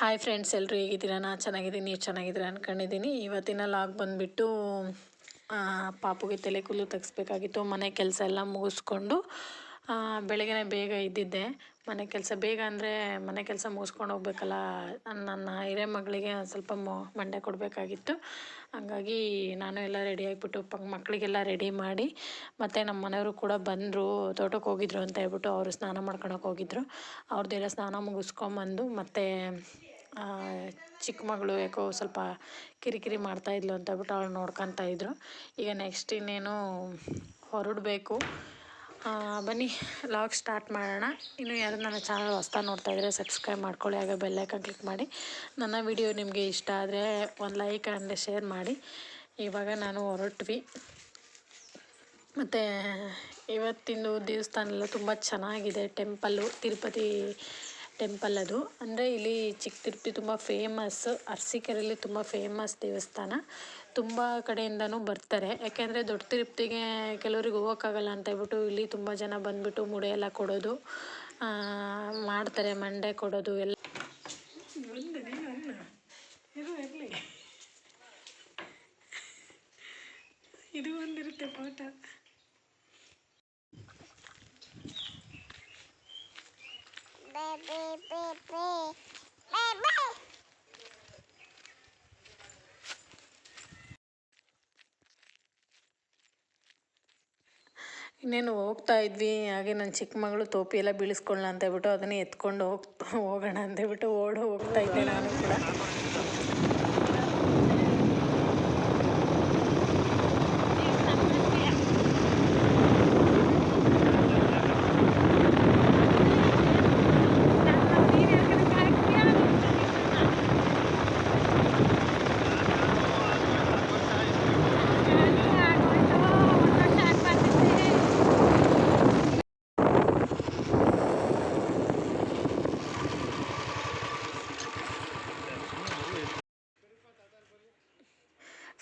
Hi friends ಎಲ್ಲರೂ ಹೇಗಿದ್ದೀರಾ? ನಾನು ಚೆನ್ನಾಗಿದ್ದೀನಿ, ನೀವು ಚೆನ್ನಾಗಿದ್ದೀರಾ ಅಂದ್ಕೊಂಡಿದ್ದೀನಿ ಇವತ್ತಿನ ಲಾಗ್ ಬಂದುಬಿಟ್ಟು ಪಾಪುಗೆ ತಲೆ ಕೂದಲು ತೆಗಿಸ್ಬೇಕಾಗಿತ್ತು, ಮನೆ ಕೆಲಸ ಎಲ್ಲ ಮುಗಿಸ್ಕೊಂಡು ಬೆಳಗ್ಗೆ ಬೇಗ ಇದ್ದಿದ್ದೆ ಮನೆ ಕೆಲಸ ಬೇಗ ಅಂದರೆ ಮನೆ ಕೆಲಸ ಮುಗಿಸ್ಕೊಂಡು ಹೋಗ್ಬೇಕಲ್ಲ. ನನ್ನ ಹಿರೇ ಮಗಳಿಗೆ ಸ್ವಲ್ಪ ಮೊ, ಮಂಡೆ ಕೊಡಬೇಕಾಗಿತ್ತು. ಹಂಗಾಗಿ ನಾನು ಎಲ್ಲ ರೆಡಿ ಆಗಿಬಿಟ್ಟು ಪ ಮಕ್ಕಳಿಗೆಲ್ಲ ರೆಡಿ ಮಾಡಿ ಮತ್ತು ನಮ್ಮ ಮನೆಯವರು ಕೂಡ ಬಂದರು. ತೋಟಕ್ಕೆ ಹೋಗಿದ್ರು ಅಂತ ಹೇಳ್ಬಿಟ್ಟು ಅವರು ಸ್ನಾನ ಮಾಡ್ಕೊಳಕ್ಕೆ ಹೋಗಿದ್ರು. ಅವ್ರದ್ದೆಲ್ಲ ಸ್ನಾನ ಮುಗಿಸ್ಕೊಂಬಂದು ಮತ್ತು ಚಿಕ್ಕ ಮಗಳು ಯಾಕೋ ಸ್ವಲ್ಪ ಕಿರಿಕಿರಿ ಮಾಡ್ತಾಯಿದ್ಲು ಅಂತ ಹೇಳ್ಬಿಟ್ಟು ಅವಳು ನೋಡ್ಕೊತಾ ಇದ್ರು. ಈಗ ನೆಕ್ಸ್ಟ್ ಇನ್ನೇನು ಹೊರಡಬೇಕು. ಬನ್ನಿ ಲಾಗ್ ಸ್ಟಾರ್ಟ್ ಮಾಡೋಣ. ಇನ್ನು ಯಾರು ನನ್ನ ಚಾನಲ್ ಹೊಸ್ದಾಗಿ ನೋಡ್ತಾ ಇದ್ದರೆ ಸಬ್ಸ್ಕ್ರೈಬ್ ಮಾಡ್ಕೊಳ್ಳಿ, ಹಾಗೆ ಬೆಲ್ಲೈಕನ್ ಕ್ಲಿಕ್ ಮಾಡಿ. ನನ್ನ ವಿಡಿಯೋ ನಿಮಗೆ ಇಷ್ಟ ಆದರೆ ಒಂದು ಲೈಕ್ ಆ್ಯಂಡ್ ಶೇರ್ ಮಾಡಿ. ಇವಾಗ ನಾನು ಹೊರಟ್ವಿ. ಮತ್ತು ಇವತ್ತಿಂದು ದೇವಸ್ಥಾನ ಎಲ್ಲ ತುಂಬ ಚೆನ್ನಾಗಿದೆ ಟೆಂಪಲ್ಲು ತಿರುಪತಿ ಟೆಂಪಲ್ ಅದು. ಅಂದರೆ ಇಲ್ಲಿ ಚಿಕ್ಕ ತಿರುಪತಿ ತುಂಬ ಫೇಮಸ್ ಅರಸೀಕೆರೆಯಲ್ಲಿ ತುಂಬ ಫೇಮಸ್ ದೇವಸ್ಥಾನ. ತುಂಬ ಕಡೆಯಿಂದನೂ ಬರ್ತಾರೆ. ಯಾಕೆಂದರೆ ದೊಡ್ಡ ತಿರುಪ್ತಿಗೆ ಕೆಲವರಿಗೆ ಹೋಗೋಕ್ಕಾಗಲ್ಲ ಅಂತ ಹೇಳ್ಬಿಟ್ಟು ಇಲ್ಲಿ ತುಂಬ ಜನ ಬಂದುಬಿಟ್ಟು ಮುಡಿ ಎಲ್ಲ ಕೊಡೋದು ಮಾಡ್ತಾರೆ, ಮಂಡೆ ಕೊಡೋದು ಎಲ್ಲ. ಇದು ಒಂದಿರುತ್ತೆ ಇನ್ನೇನು ಹೋಗ್ತಾ ಇದ್ವಿ, ಹಾಗೆ ನನ್ನ ಚಿಕ್ಕ ಮಗಳು ಟೋಪಿ ಎಲ್ಲ ಬೀಳಿಸ್ಕೊಳ್ಳ ಅಂತ ಹೇಳ್ಬಿಟ್ಟು ಅದನ್ನೇ ಎತ್ಕೊಂಡು ಹೋಗ್, ಹೋಗೋಣ ಅಂತ ಹೇಳ್ಬಿಟ್ಟು ಓಡಿ ಹೋಗ್ತಾ ಇದ್ದೆ ನಾನು ಕೂಡ.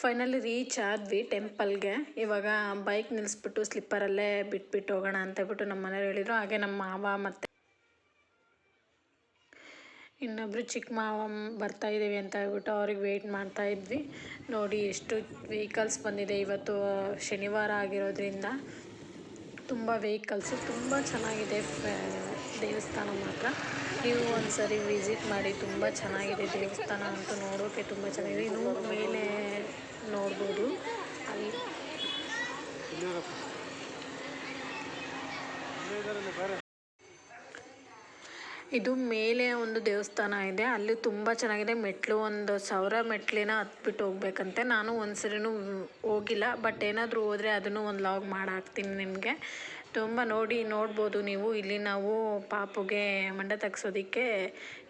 ಫೈನಲಿ ರೀಚ್ ಆದ್ವಿ ಟೆಂಪಲ್ಗೆ. ಇವಾಗ ಬೈಕ್ ನಿಲ್ಲಿಸ್ಬಿಟ್ಟು ಸ್ಲಿಪ್ಪರಲ್ಲೇ ಬಿಟ್ಬಿಟ್ಟು ಹೋಗೋಣ ಅಂತ ಹೇಳ್ಬಿಟ್ಟು ನಮ್ಮ ಮನೆಯವ್ರು ಹೇಳಿದರು. ಹಾಗೆ ನಮ್ಮ ಮಾವ ಮತ್ತು ಇನ್ನೊಬ್ಬರು ಚಿಕ್ಕ ಮಾವ ಬರ್ತಾ ಇದ್ದೀವಿ ಅಂತ ಹೇಳ್ಬಿಟ್ಟು ಅವ್ರಿಗೆ ವೆಯ್ಟ್ ಮಾಡ್ತಾ ಇದ್ವಿ. ನೋಡಿ ಎಷ್ಟು ವೆಹಿಕಲ್ಸ್ ಬಂದಿದೆ ಇವತ್ತು, ಶನಿವಾರ ಆಗಿರೋದ್ರಿಂದ. ತುಂಬ ವೆಹಿಕಲ್ಸು ತುಂಬ ಚೆನ್ನಾಗಿದೆ. ದೇವಸ್ಥಾನ ಮಾತ್ರ. ನೀವು ಒಂದು ಸರಿ ವಿಸಿಟ್ ಮಾಡಿ, ತುಂಬ ಚೆನ್ನಾಗಿದೆ ದೇವಸ್ಥಾನ ಅಂತೂ ನೋಡೋಕ್ಕೆ ತುಂಬ ಚೆನ್ನಾಗಿದೆ. ಇನ್ನು ಮೇಲೆ ನೋಡ್ಬೋದು. ಅಲ್ಲಿ ಇದು ಮೇಲೆ ಒಂದು ದೇವಸ್ಥಾನ ಇದೆ. ಅಲ್ಲಿ ತುಂಬ ಚೆನ್ನಾಗಿದೆ. ಮೆಟ್ಲು ಒಂದು ಸಾವಿರ ಮೆಟ್ಲಿನ ಹತ್ಬಿಟ್ಟು ಹೋಗ್ಬೇಕಂತೆ. ನಾನು ಒಂದು ಸರಿನೂ ಹೋಗಿಲ್ಲ. ಬಟ್ ಏನಾದರೂ ಹೋದರೆ ಅದನ್ನು ಒಂದು ಲಾಗ್ ಮಾಡಿ ಹಾಕ್ತೀನಿ ನಿಮಗೆ. ತುಂಬ ನೋಡಿ ನೋಡ್ಬೋದು ನೀವು. ಇಲ್ಲಿ ನಾವು ಪಾಪುಗೆ ಮಂಡ ತೆಗ್ಸೋದಕ್ಕೆ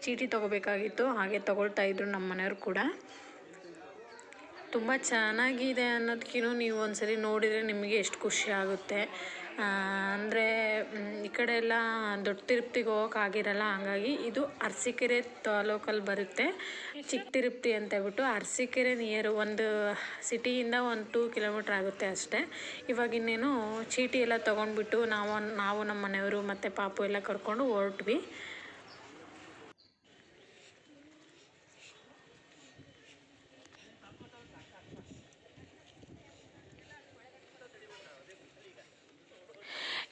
ಚೀಟಿ ತೊಗೋಬೇಕಾಗಿತ್ತು. ಹಾಗೆ ತೊಗೊಳ್ತಾ ಇದ್ರು ನಮ್ಮ ಮನೆಯವ್ರು ಕೂಡ. ತುಂಬ ಚೆನ್ನಾಗಿದೆ ಅನ್ನೋದಕ್ಕಿನ್ನೂ ನೀವು ಒಂದ್ಸರಿ ನೋಡಿದರೆ ನಿಮಗೆ ಎಷ್ಟು ಖುಷಿ ಆಗುತ್ತೆ. ಅಂದರೆ, ಈ ಕಡೆ ಎಲ್ಲ ದೊಡ್ಡ ತಿರುಪ್ತಿಗೆ ಹೋಗೋಕ್ಕಾಗಿರಲ್ಲ ಹಾಗಾಗಿ ಇದು ಅರಸೀಕೆರೆ ತಾಲೂಕಲ್ಲಿ ಬರುತ್ತೆ. ಚಿಕ್ಕ ತಿರುಪ್ತಿ ಅಂತ ಹೇಳ್ಬಿಟ್ಟು ಅರಸೀಕೆರೆ ನಿಯರ್ ಒಂದು ಸಿಟಿಯಿಂದ ಒಂದು ಟೂ ಕಿಲೋಮೀಟ್ರ್ ಆಗುತ್ತೆ ಅಷ್ಟೇ. ಇವಾಗ ಇನ್ನೇನು ಚೀಟಿ ಎಲ್ಲ ತೊಗೊಂಡ್ಬಿಟ್ಟು ನಾವು ನಾವು ನಮ್ಮ ಮನೆಯವರು ಮತ್ತು ಪಾಪು ಎಲ್ಲ ಕರ್ಕೊಂಡು ಹೊರಟ್ವಿ.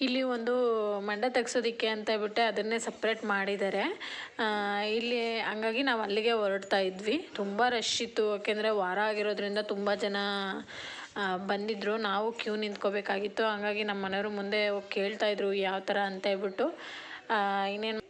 ಇಲ್ಲಿ ಒಂದು ಮಂಡ ತೆಗ್ಸೋದಕ್ಕೆ ಅಂತ ಹೇಳ್ಬಿಟ್ಟು ಅದನ್ನೇ ಸಪ್ರೇಟ್ ಮಾಡಿದ್ದಾರೆ. ಇಲ್ಲಿ ಹಂಗಾಗಿ ನಾವು ಅಲ್ಲಿಗೆ ಹೊರಡ್ತಾ ಇದ್ವಿ. ತುಂಬ ರಶ್ ಇತ್ತು. ಯಾಕೆಂದರೆ ವಾರ ಆಗಿರೋದ್ರಿಂದ ತುಂಬ ಜನ ಬಂದಿದ್ದರು ನಾವು ಕ್ಯೂ ನಿಂತ್ಕೋಬೇಕಾಗಿತ್ತು. ಹಂಗಾಗಿ ನಮ್ಮ ಮನೆಯವರು ಮುಂದೆ ಹೋಗಿ ಕೇಳ್ತಾಯಿದ್ರು ಯಾವ ಥರ ಅಂತ ಹೇಳ್ಬಿಟ್ಟು. ಇನ್ನೇನು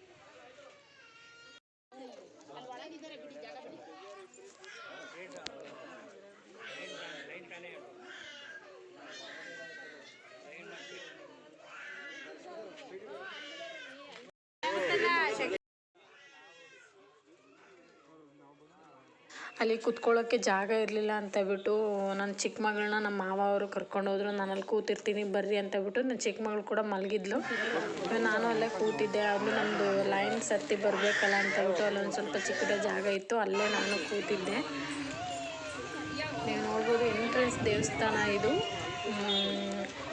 ಅಲ್ಲಿ ಕುತ್ಕೊಳ್ಳೋಕ್ಕೆ ಜಾಗ ಇರಲಿಲ್ಲ ಅಂತ ಹೇಳ್ಬಿಟ್ಟು ನನ್ನ ಚಿಕ್ಕ ಮಗಳನ್ನ ನಮ್ಮ ಮಾವ ಅವರು ಕರ್ಕೊಂಡು ಹೋದ್ರು, ನಾನು ಅಲ್ಲಿ ಕೂತಿರ್ತೀನಿ, ಬರ್ರಿ ಅಂತ ಹೇಳ್ಬಿಟ್ಟು ನನ್ನ ಚಿಕ್ಕ ಮಗಳು ಕೂಡ ಮಲಗಿದ್ಲು. ನಾನು ಅಲ್ಲೇ ಕೂತಿದ್ದೆ ಅದು ನಮ್ಮದು ಲೈನ್ ಸರ್ತಿ ಬರಬೇಕಲ್ಲ ಅಂತ ಹೇಳ್ಬಿಟ್ಟು ಅಲ್ಲೊಂದು ಸ್ವಲ್ಪ ಚಿಕ್ಕದ ಜಾಗ ಇತ್ತು, ಅಲ್ಲೇ ನಾನು ಕೂತಿದ್ದೆ. ನೀವು ನೋಡ್ಬೋದು ಎಂಟ್ರೆನ್ಸ್ ದೇವಸ್ಥಾನ ಇದು.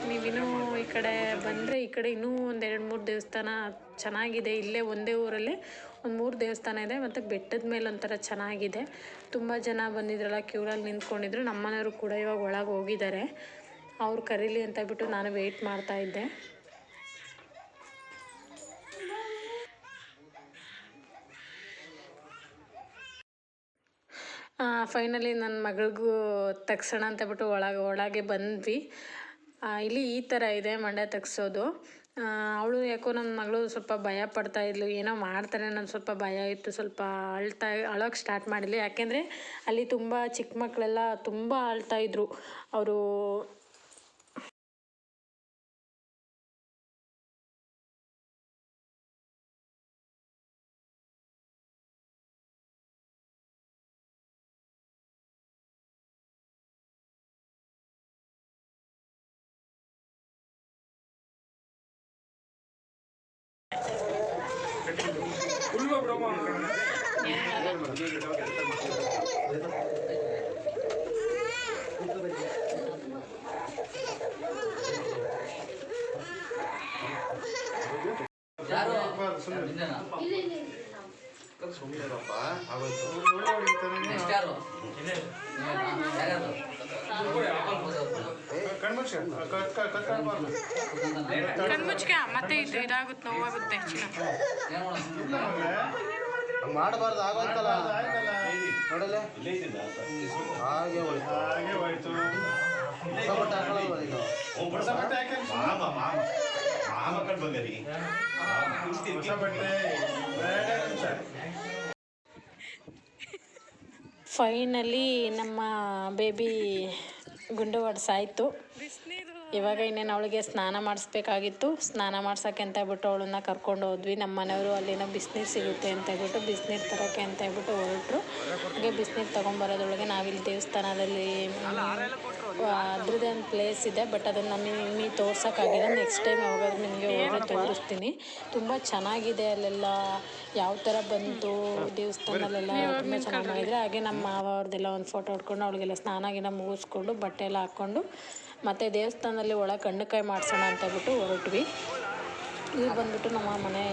ನೀವಿನ್ನೂ ಈ ಕಡೆ ಬಂದರೆ ಈ ಕಡೆ ಇನ್ನೂ ಒಂದು ಎರಡು ಮೂರು ದೇವಸ್ಥಾನ ಚೆನ್ನಾಗಿದೆ, ಇಲ್ಲೇ ಒಂದೇ ಊರಲ್ಲೇ ಒಂದು ಮೂರು ದೇವಸ್ಥಾನ ಇದೆ ಮತ್ತು ಬೆಟ್ಟದ ಮೇಲೆ ಒಂಥರ ಚೆನ್ನಾಗಿದೆ. ತುಂಬ ಜನ ಬಂದಿದ್ರಲ್ಲ, ಕ್ಯೂರಲ್ಲಿ ನಿಂತ್ಕೊಂಡಿದ್ರು. ನಮ್ಮ ಮನೆಯವರು ಕೂಡ ಇವಾಗ ಒಳಗೆ ಹೋಗಿದ್ದಾರೆ. ಅವ್ರು ಕರೀಲಿ ಅಂತ ಬಿಟ್ಟು ನಾನು ವೆಯ್ಟ್ ಮಾಡ್ತಾ ಇದ್ದೆ. ಫೈನಲಿ ನನ್ನ ಮಗಳಿಗೂ ತಗ್ಸೋಣ ಅಂತ ಬಿಟ್ಟು ಒಳಗೆ ಒಳಗೆ ಬಂದ್ವಿ. ಇಲ್ಲಿ ಈ ಥರ ಇದೆ ಮಂಡ್ಯ ತೆಗ್ಸೋದು. ಅವಳು ಯಾಕೋ ನನ್ನ ಮಗಳು ಸ್ವಲ್ಪ ಭಯ ಪಡ್ತಾ ಇದ್ಲು, ಏನೋ ಮಾಡ್ತಾರೆ ನಾನು ಸ್ವಲ್ಪ ಭಯ ಇತ್ತು, ಸ್ವಲ್ಪ ಅಳ್ತಾ ಅಳೋಕ್ಕೆ ಸ್ಟಾರ್ಟ್ ಮಾಡಿದ್ಲು. ಯಾಕೆಂದರೆ ಅಲ್ಲಿ ತುಂಬ ಚಿಕ್ಕ ಮಕ್ಕಳೆಲ್ಲ ತುಂಬ ಅಳ್ತಾ ಇದ್ರು. ಅವರು ಸುಮ್ಮನಿರಪ್ಪ ಆಗೋಯ್ತು ನೆಕ್ಸ್ಟ್ ಯಾರು ಯಾರ್ಯಾರು ಕಣ್ಮುಚ್ಚ ಕಟ್ಕಾಡ್ಬಾರ್ದು ಕಣ್ಮುಚ್ಕ. ಮತ್ತೆ ಇದು ಇದಾಗುತ್ತೆ ನೋವಾಗುತ್ತೆ ಹೆಚ್ಚಿನ. ಮಾಡಬಾರ್ದು ಆಗೋಯ್ತಲ್ಲ. ನೋಡಲೆ? ಹಾಗೆ ಹೋಯ್ತು. ಹೋಯ್ತು. ಫೈನಲಿ ನಮ್ಮ ಬೇಬಿ ಗುಂಡು ಹೊಡ್ಸಾಯ್ತು ಇವಾಗ ಇನ್ನೇನು ಅವಳಿಗೆ ಸ್ನಾನ ಮಾಡಿಸ್ಬೇಕಾಗಿತ್ತು. ಸ್ನಾನ ಮಾಡ್ಸೋಕ್ಕೆ ಅಂತ ಹೇಳ್ಬಿಟ್ಟು ಅವಳನ್ನ ಕರ್ಕೊಂಡು ಹೋದ್ವಿ. ನಮ್ಮ ಮನೆಯವರು ಅಲ್ಲಿನ ಬಿಸಿನೀರು ಸಿಗುತ್ತೆ ಅಂತ ಹೇಳ್ಬಿಟ್ಟು ಬಿಸಿನೀರು ತರೋಕ್ಕೆ ಅಂತ ಹೇಳ್ಬಿಟ್ಟು ಹೊರಟರು. ಹಾಗೆ ಬಿಸಿನೀರು ತೊಗೊಂಬರೋದ್ರೊಳಗೆ ನಾವಿಲ್ಲಿ ದೇವಸ್ಥಾನದಲ್ಲಿ ಅದ್ರದ್ದೇ ಒಂದು ಪ್ಲೇಸ್ ಇದೆ ಬಟ್ ಅದನ್ನು ನಿಮಗೆ ತೋರ್ಸೋಕ್ಕಾಗಿಲ್ಲ ನೆಕ್ಸ್ಟ್ ಟೈಮ್ ಯಾವಾಗಾದ್ರೂ ನಿಮಗೆ ಹೋದರೆ ತೋರಿಸ್ತೀನಿ. ತುಂಬ ಚೆನ್ನಾಗಿದೆ ಅಲ್ಲೆಲ್ಲ. ಯಾವ ಥರ ಬಂತು ದೇವಸ್ಥಾನದಲ್ಲೆಲ್ಲ ತುಂಬ ಚೆನ್ನಾಗಿ ಮಾಡಿದರೆ ಹಾಗೆ ನಮ್ಮ ಮಾವ ಅವ್ರದ್ದೆಲ್ಲ ಒಂದು ಫೋಟೋ ಹೊಡ್ಕೊಂಡು ಅವಳಿಗೆಲ್ಲ ಸ್ನಾನ ಗಿನ ಮುಗಿಸ್ಕೊಂಡು ಬಟ್ಟೆ ಎಲ್ಲ ಹಾಕ್ಕೊಂಡು ಮತ್ತು ದೇವಸ್ಥಾನದಲ್ಲಿ ಒಳಗೆ ಕಣ್ಣುಕಾಯಿ ಮಾಡಿಸೋಣ ಅಂತ ಬಿಟ್ಟು ಹೊರಟ್ವಿ. ಇವ್ರು ಬಂದ್ಬಿಟ್ಟು ನಮ್ಮ ಮನೆ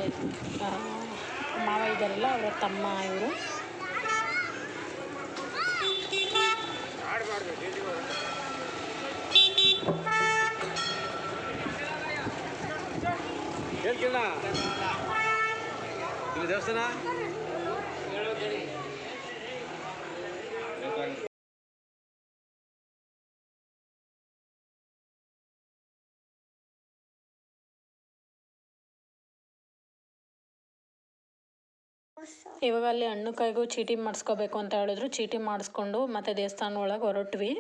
ಮಾವ ಇದ್ದಾರಲ್ಲ, ಅವರ ತಮ್ಮ, ಇವರು. ದೇವಸ್ಥಾನ? ಇವಾಗ ಅಲ್ಲಿ ಹಣ್ಣು ಕಾಯಿಗೂ ಚೀಟಿ ಮಾಡಿಸ್ಕೋಬೇಕು ಅಂತ ಹೇಳಿದ್ರು. ಚೀಟಿ ಮಾಡಿಸ್ಕೊಂಡು ಮತ್ತೆ ದೇವಸ್ಥಾನ ಒಳಗೆ ಹೊರಟ್ವಿ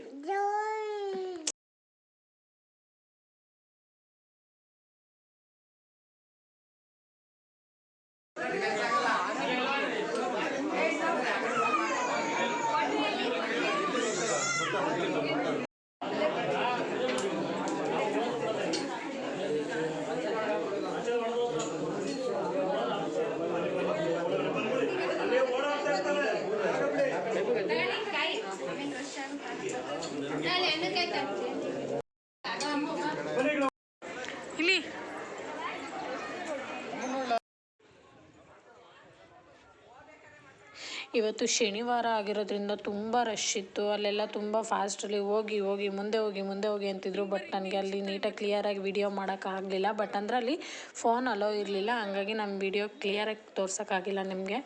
ಇಲ್ಲಿ ಇವತ್ತು ಶನಿವಾರ ಆಗಿರೋದ್ರಿಂದ ತುಂಬ ರಶ್ ಇತ್ತು. ಅಲ್ಲೆಲ್ಲ ತುಂಬ ಫಾಸ್ಟಲ್ಲಿ ಹೋಗಿ ಹೋಗಿ, ಮುಂದೆ ಹೋಗಿ ಮುಂದೆ ಹೋಗಿ ಅಂತಿದ್ರು. ಬಟ್ ನನಗೆ ಅಲ್ಲಿ ನೀಟಾಗಿ ಕ್ಲಿಯರಾಗಿ ವಿಡಿಯೋ ಮಾಡೋಕ್ಕಾಗಲಿಲ್ಲ ಬಟ್ ಅಂದ್ರೆ ಅಲ್ಲಿ ಫೋನ್ ಅಲೋ ಇರಲಿಲ್ಲ. ಹಾಗಾಗಿ ನಮ್ಮ ವಿಡಿಯೋ ಕ್ಲಿಯರಾಗಿ ತೋರ್ಸೋಕ್ಕಾಗಿಲ್ಲ ನಿಮಗೆ.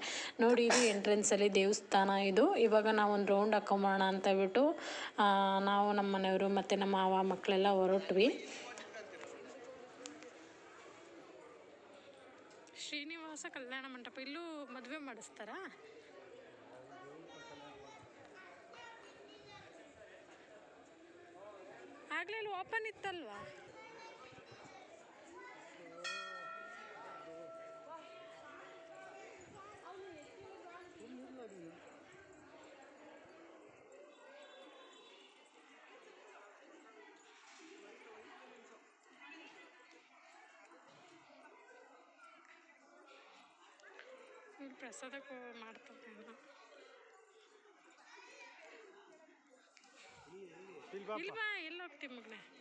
ನೋಡಿ ಇದು ಎಂಟ್ರೆನ್ಸಲ್ಲಿ ದೇವಸ್ಥಾನ ಇದು. ಇವಾಗ ನಾವು ಒಂದು ರೌಂಡ್ ಹಾಕೊಂಬೋಣ ಅಂತ ಹೇಳ್ಬಿಟ್ಟು ನಾವು ನಮ್ಮ ಮನೆಯವರು ಮತ್ತು ನಮ್ಮ ಮಾವ ಮಕ್ಕಳೆಲ್ಲ ಹೊರಟ್ವಿ. ಶ್ರೀನಿವಾಸ ಕಲ್ಯಾಣ ಮಂಟಪ. ಇಲ್ಲೂ ಮದುವೆ ಮಾಡಿಸ್ತಾರಾ? ಆಗ್ಲೇ ಓಪನ್ ಇತ್ತಲ್ವಾ? ಪ್ರಸಾದಕ್ಕೆ ಮಾಡ್ತಾರೆ ಇಲ್ವಾ वाटते मग नाही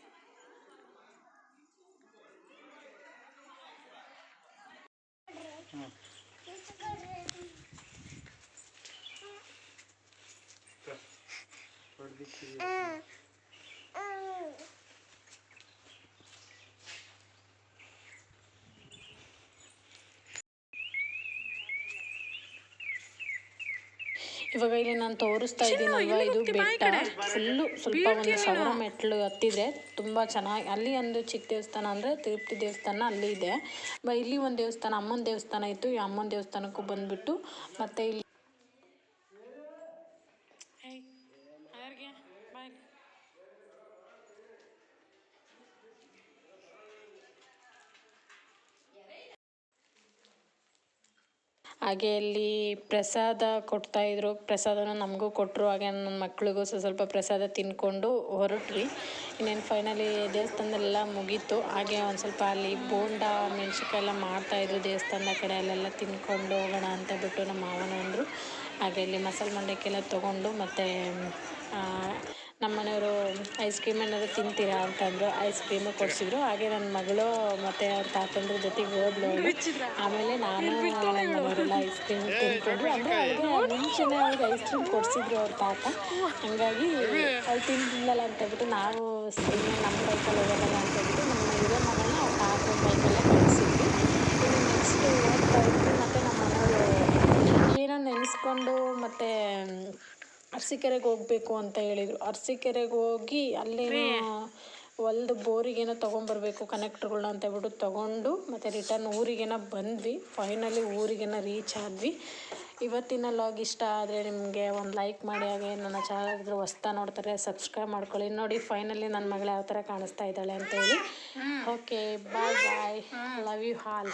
ಇವಾಗ ಇಲ್ಲಿ ನಾನು ತೋರಿಸ್ತಾ ಇದ್ದೀನಿ ಇದು ಬೆಟ್ಟ. ಫುಲ್ಲು ಸ್ವಲ್ಪ ಒಂದು ಸಾವಿರ ಮೆಟ್ಲು ಹತ್ತಿದ್ರೆ ತುಂಬ ಚೆನ್ನಾಗಿ ಅಲ್ಲಿ ಒಂದು ಚಿಕ್ಕ ದೇವಸ್ಥಾನ ಅಂದರೆ ತಿರುಪತಿ ದೇವಸ್ಥಾನ ಅಲ್ಲಿ ಇದೆ. ಇಲ್ಲಿ ಒಂದು ದೇವಸ್ಥಾನ ಅಮ್ಮನ ದೇವಸ್ಥಾನ ಇತ್ತು. ಈ ಅಮ್ಮನ ದೇವಸ್ಥಾನಕ್ಕೂ ಬಂದುಬಿಟ್ಟು ಮತ್ತು ಇಲ್ಲಿ ಹಾಗೆ ಅಲ್ಲಿ ಪ್ರಸಾದ ಕೊಡ್ತಾಯಿದ್ರು ಪ್ರಸಾದನ ನಮಗೂ ಕೊಟ್ಟರು ಹಾಗೆ ನನ್ನ ಮಕ್ಳಿಗೂ ಸ್ವಲ್ಪ ಪ್ರಸಾದ ತಿಂದ್ಕೊಂಡು ಹೊರಟ್ವಿ. ಇನ್ನೇನು ಫೈನಲಿ ದೇವಸ್ಥಾನದಲ್ಲೆಲ್ಲ ಮುಗೀತು. ಹಾಗೆ ಒಂದು ಸ್ವಲ್ಪ ಅಲ್ಲಿ ಬೋಂಡ ಮೆಣ್ಸಿನ್ಕಾಯಿ ಎಲ್ಲ ಮಾಡ್ತಾಯಿದ್ರು ದೇವಸ್ಥಾನದ ಕಡೆ. ಅಲ್ಲೆಲ್ಲ ತಿನ್ಕೊಂಡು ಹೋಗೋಣ ಅಂತ ಬಿಟ್ಟು ನಮ್ಮ ಮಾವನ ಅಂದರು ಹಾಗೆ ಅಲ್ಲಿ ಮಸಾಲೆ ಮಂಡಕ್ಕೆಲ್ಲ ತೊಗೊಂಡು ಮತ್ತು ನಮ್ಮ ಮನೆಯವರು ಐಸ್ ಕ್ರೀಮ್ ಏನಾದ್ರು ತಿಂತೀರಾ ಅಂತಂದರು ಐಸ್ ಕ್ರೀಮು ಕೊಡಿಸಿದ್ರು. ಹಾಗೆ ನನ್ನ ಮಗಳು ಮತ್ತು ಅವ್ರ ತಾತಂದ್ರ ಜೊತೆಗೆ ಹೋದ್ಲು ಅವಳು ಆಮೇಲೆ ನಾನು ಅವರೆಲ್ಲ ಮನೆಯವರೆಲ್ಲ ಐಸ್ ಕ್ರೀಮ್ ತಿಂದ್ಕೊಂಡ್ರು ಅಂದರೆ ಅವ್ರಿಗೆ ಮುಂಚೆನೇ ಅವ್ರಿಗೆ ಐಸ್ ಕ್ರೀಮ್ ಕೊಡಿಸಿದ್ರು ಅವ್ರ ತಾತ. ಹಾಗಾಗಿ ಅವ್ರು ತಿಂದಿಲ್ಲಲ್ಲ ಅಂತೇಳ್ಬಿಟ್ಟು ನಾವು ಸುಮ್ಮನೆ ನಮ್ಮ ಬೈಕಲ್ಲಿ ಹೋಗೋದಲ್ಲ ಅಂತೇಳ್ಬಿಟ್ಟು ನಮ್ಮ ಇರೋ ಮಗಳನ್ನ ಅವ್ರ ತಾತನ ಬೈಕಲ್ಲೇ ಕಳಿಸಿದ್ವಿ. ಇನ್ನು ನೆಕ್ಸ್ಟ್ ಹೋಗ್ತಾ ಇದ್ವಿ. ಮತ್ತು ನಮ್ಮ ಮನೆಯವರು ಏನೋ ನೆನೆಸ್ಕೊಂಡು ಮತ್ತು ಅರಸೀಕೆರೆಗೆ ಹೋಗ್ಬೇಕು ಅಂತ ಹೇಳಿದರು. ಅರಸೀಕೆರೆಗೆ ಹೋಗಿ ಅಲ್ಲೇನೋ ಹೊಲ್ದು ಬೋರಿಗೇನೋ ತೊಗೊಂಬರ್ಬೇಕು ಕನೆಕ್ಟ್ರುಗಳನ್ನ ಅಂತ ಹೇಳ್ಬಿಟ್ಟು ತೊಗೊಂಡು ಮತ್ತು ರಿಟರ್ನ್ ಊರಿಗೇನೋ ಬಂದ್ವಿ. ಫೈನಲಿ ಊರಿಗೇನೋ ರೀಚ್ ಆದ್ವಿ. ಇವತ್ತಿನ ಲಾಗ್ ಇಷ್ಟ ಆದರೆ ನಿಮಗೆ ಒಂದು ಲೈಕ್ ಮಾಡಿ ಹಾಗೆ ನನ್ನ ಚಾನಲ್ ಇದ್ರೆ ಹೊಸ್ತಾ ನೋಡ್ತಾರೆ ಸಬ್ಸ್ಕ್ರೈಬ್ ಮಾಡ್ಕೊಳ್ಳಿ. ನೋಡಿ ಫೈನಲಿ ನನ್ನ ಮಗಳು ಯಾವ ಥರ ಕಾಣಿಸ್ತಾ ಇದ್ದಾಳೆ ಅಂತ ಹೇಳಿ. Okay bye bye love you hall